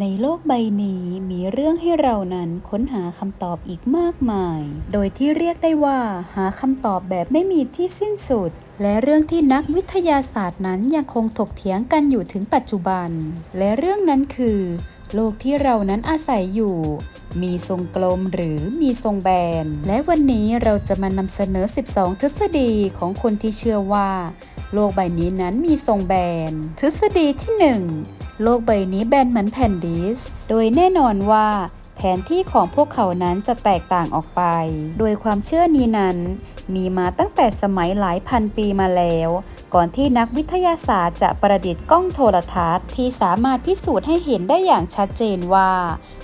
ในโลกใบนี้มีเรื่องให้เรานั้นค้นหาคำตอบอีกมากมาย โดยที่เรียกได้ว่าหาคำตอบแบบไม่มีที่สิ้นสุด และเรื่องที่นักวิทยาศาสตร์นั้นยังคงถกเถียงกันอยู่ถึงปัจจุบัน และเรื่องนั้นคือ โลกที่เรานั้นอาศัยอยู่ มีทรงกลมหรือมีทรงแบน และวันนี้เราจะมานำเสนอ 12 ทฤษฎีของคนที่เชื่อว่า โลกใบนี้นั้นมีทรงแบน ทฤษฎีที่ 1 โลกใบนี้แบนเหมือนแผ่นดิส โดยแน่นอนว่าแผนที่ของพวกเขานั้นจะแตกต่างออกไป โดยความเชื่อนี้นั้น มีมาตั้งแต่สมัยหลายพันปีมาแล้ว ก่อนที่นักวิทยาศาสตร์จะประดิษฐ์กล้องโทรทัศน์ ที่สามารถพิสูจน์ให้เห็นได้อย่างชัดเจนว่า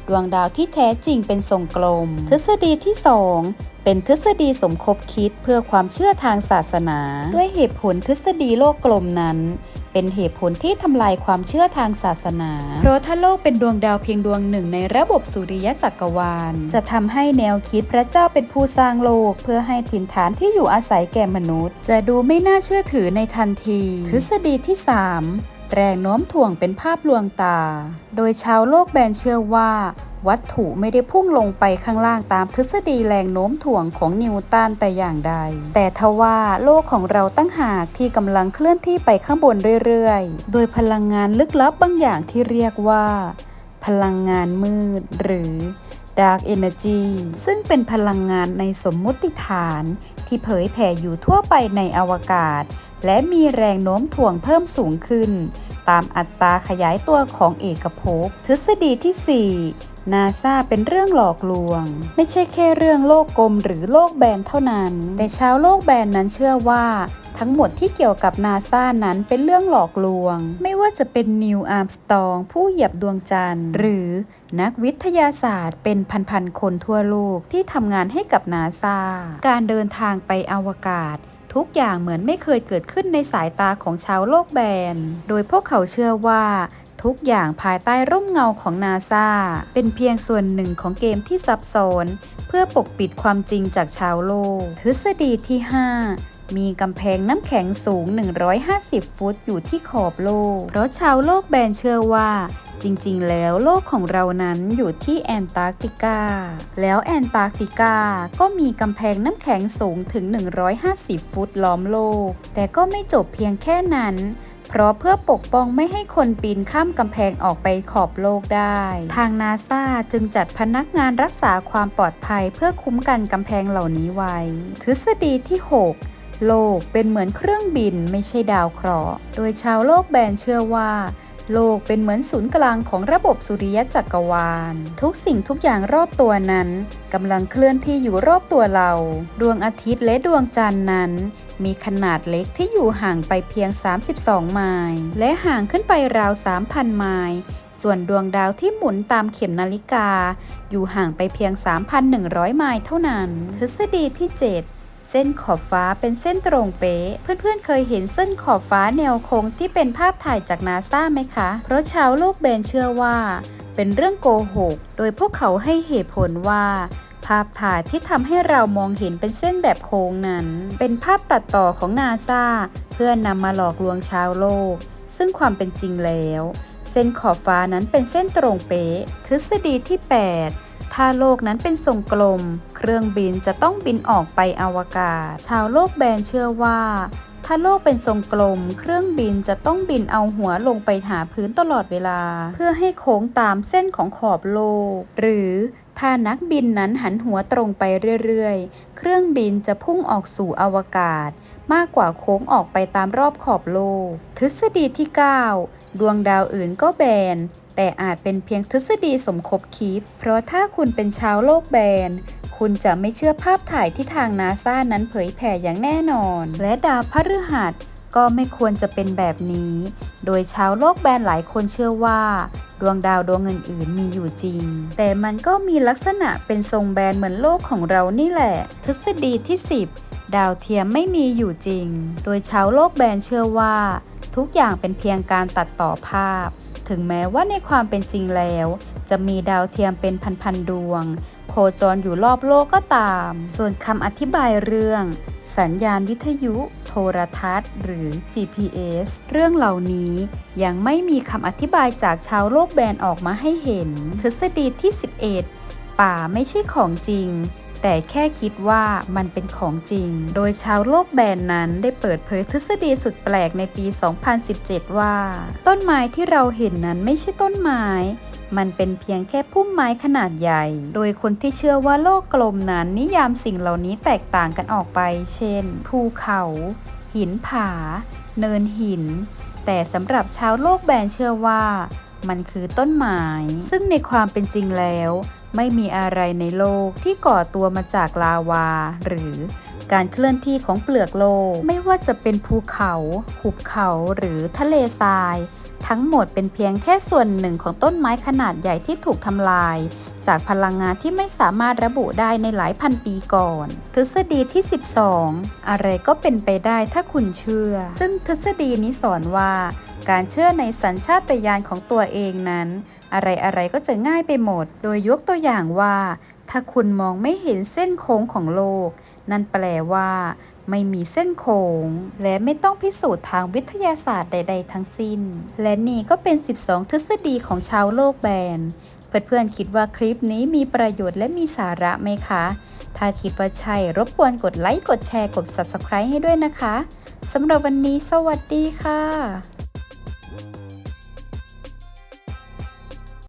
ดวงดาวที่แท้จริงเป็นทรงกลม ทฤษฎีที่ 2เป็นทฤษฎีสมคบคิดเพื่อความเชื่อทางศาสนา ด้วยเหตุผลทฤษฎีโลกกลมนั้น เป็นเหตุผลที่ทำลายความเชื่อทางศาสนา เพราะถ้าโลกเป็นดวงดาวเพียงดวงหนึ่งในระบบสุริยะจักรวาล จะทำให้แนวคิดพระเจ้าเป็นผู้สร้างโลก เพื่อให้ถิ่นฐานที่อยู่อาศัยแก่มนุษย์ จะดูไม่น่าเชื่อถือในทันที ทฤษฎีที่ 3 แรงโน้มถ่วงเป็นภาพลวงตา โดยชาวโลกแบนเชื่อว่า วัตถุไม่ได้พุ่งลงไปข้างล่างตามทฤษฎีแรงโน้มถ่วงของนิวตันแต่อย่างใด แต่ทว่าโลกของเราตั้งหากที่กำลังเคลื่อนที่ไปข้างบนเรื่อยๆ โดยพลังงานลึกลับบางอย่างที่เรียกว่า พลังงานมืด หรือ Dark Energy ซึ่งเป็นพลังงานในสมมุติฐานที่เผยแผ่อยู่ทั่วไปในอวกาศ และมีแรงโน้มถ่วงเพิ่มสูงขึ้น ตามอัตราขยายตัวของเอกภพทฤษฎีที่ 4 นาซาเป็นเรื่องหลอกลวง ไม่ใช่แค่เรื่องโลกกลมหรือโลกแบนเท่านั้น แต่ชาวโลกแบนนั้นเชื่อว่า ทั้งหมดที่เกี่ยวกับนาซานั้นเป็นเรื่องหลอกลวง ไม่ว่าจะเป็นนิวอาร์มสตองผู้เหยียบดวงจันทร์ หรือนักวิทยาศาสตร์เป็นพันๆคนทั่วโลกที่ทำงานให้กับนาซาการเดินทางไปอวกาศทุกอย่างเหมือนไม่เคยเกิดขึ้นในสายตาของชาวโลกแบน โดยพวกเขาเชื่อว่า ทุกอย่างภายใต้ร่มเงาของนาซาเป็นเพียงส่วนหนึ่งของเกมที่ซับซ้อน เพื่อปกปิดความจริงจากชาวโลก ทฤษฎีที่ 5มีกำแพงน้ำแข็งสูง 150 ฟุตอยู่ที่ขอบโลก เพราะชาวโลกแบนเชื่อว่า จริงๆ แล้วโลกของเรานั้นอยู่ที่แอนตาร์กติกา แล้วแอนตาร์กติกาก็มีกำแพงน้ำแข็งสูงถึง 150 ฟุตล้อมโลก แต่ก็ไม่จบเพียงแค่นั้น เพราะเพื่อปกป้องไม่ให้คนปีนข้ามกำแพงออกไปขอบโลกได้ ทางนาซาจึงจัดพนักงานรักษาความปลอดภัยเพื่อคุ้มกันกำแพงเหล่านี้ไว้ ทฤษฎีที่ 6 โลกเป็นเหมือนเครื่องบินไม่ใช่ดาวเคราะห์ โดยชาวโลกแบนเชื่อว่าโลกเป็นเหมือนศูนย์กลางของระบบสุริยะจักรวาล ทุกสิ่งทุกอย่างรอบตัวนั้นกำลังเคลื่อนที่อยู่รอบตัวเรา ดวงอาทิตย์และดวงจันทร์นั้น มีขนาดเล็กที่อยู่ห่างไปเพียง 32 ไมล์และห่างขึ้นไปราว 3,000 ไมล์ส่วนดวงดาวที่หมุนตามเข็มนาฬิกา อยู่ห่างไปเพียง 3,100 ไมล์เท่านั้น ทฤษฎีที่ 7เส้นขอบฟ้าเป็นเส้นตรงเป๊ะ เพื่อนๆเคยเห็นเส้นขอบฟ้าแนวโค้งที่เป็นภาพถ่ายจากนาซาไหมคะ เพราะชาวโลกแบนเชื่อว่า เป็นเรื่องโกหก โดยพวกเขาให้เหตุผลว่า ภาพถ่ายที่ทำให้เรามองเห็นเป็นเส้นแบบโค้งนั้น เป็นภาพตัดต่อของนาซาเพื่อนำมาหลอกลวงชาวโลก ซึ่งความเป็นจริงแล้ว เส้นขอบฟ้านั้นเป็นเส้นตรงเป๊ะ ทฤษฎีที่ 8ถ้าโลกนั้นเป็นทรงกลม เครื่องบินจะต้องบินออกไปอวกาศ ชาวโลกแบนเชื่อว่า ถ้าโลกเป็นทรงกลม เครื่องบินจะต้องบินเอาหัวลงไปหาพื้นตลอดเวลา เพื่อให้โค้งตามเส้นของขอบโลก หรือ ถ้านักบินนั้นหันหัวตรงไปเรื่อยๆ เครื่องบินจะพุ่งออกสู่อวกาศ มากกว่าโค้งออกไปตามรอบขอบโลก ทฤษฎีที่ 9 ดวงดาวอื่นก็แบน แต่อาจเป็นเพียงทฤษฎีสมคบคิด เพราะถ้าคุณเป็นชาวโลกแบน คุณจะไม่เชื่อภาพถ่ายที่ทางนาซานั้นเผยแผ่อย่างแน่นอน และดาวพฤหัส ก็ไม่ควรจะเป็นแบบนี้ โดยชาวโลกแบนหลายคนเชื่อว่า ดวงดาวดวงอื่นๆมีอยู่จริง แต่มันก็มีลักษณะเป็นทรงแบนเหมือนโลกของเรานี่แหละ ทฤษฎีที่ 10 ดาวเทียมไม่มีอยู่จริง โดยชาวโลกแบนเชื่อว่า ทุกอย่างเป็นเพียงการตัดต่อภาพ ถึงแม้ว่าในความเป็นจริงแล้ว จะมีดาวเทียมเป็นพันๆดวง โคจรอยู่รอบโลกก็ตาม ส่วนคำอธิบายเรื่อง สัญญาณวิทยุ ทรทัศน์ หรือ GPS เรื่องเหล่านี้ยังไม่มีคำอธิบายจากชาวโลกแบนออกมาให้เห็น ทฤษฎีที่ 11 ป่าไม่ใช่ของจริง แต่แค่คิดว่ามันเป็นของจริง โดยชาวโลกแบนนั้นได้เปิดเผยทฤษฎีสุดแปลกในปี 2017 ว่า ต้นไม้ที่เราเห็นนั้นไม่ใช่ต้นไม้ มันเป็นเพียงแค่พุ่มไม้ขนาดใหญ่ โดยคนที่เชื่อว่าโลกกลมนั้นนิยามสิ่งเหล่านี้แตกต่างกันออกไป เช่น ภูเขา หินผา เนินหิน แต่สำหรับชาวโลกแบนเชื่อว่า มันคือต้นไม้ ซึ่งในความเป็นจริงแล้ว ไม่มีอะไรในโลกที่ก่อตัวมาจากลาวา หรือ การเคลื่อนที่ของเปลือกโลก ไม่ว่าจะเป็นภูเขา หุบเขาหรือทะเลทราย ทั้งหมดเป็นเพียงแค่ส่วนหนึ่งของต้นไม้ขนาดใหญ่ที่ถูกทำลาย จากพลังงานที่ไม่สามารถระบุได้ในหลายพันปีก่อน ทฤษฎีที่ 12 อะไรก็เป็นไปได้ถ้าคุณเชื่อ ซึ่งทฤษฎีนี้สอนว่า การเชื่อในสัญชาตญาณของตัวเองนั้นอะไรอะไรๆก็จะง่ายไปหมด โดยยกตัวอย่างว่า ถ้าคุณมองไม่เห็นเส้นโค้งของโลก นั่นแปลว่า ไม่มีเส้นโค้ง และไม่ต้องพิสูจน์ทางวิทยาศาสตร์ใด ๆ ทั้งสิ้น และนี่ก็เป็น 12 ทฤษฎีของชาวโลกแบนเพื่อนๆคิดว่าคลิปนี้มีประโยชน์และมีสาระไหมคะ ถ้าคิดว่าใช่รบกวนกดไลค์ กดแชร์ กด Subscribe ให้ด้วยนะคะ สำหรับวันนี้สวัสดีค่ะ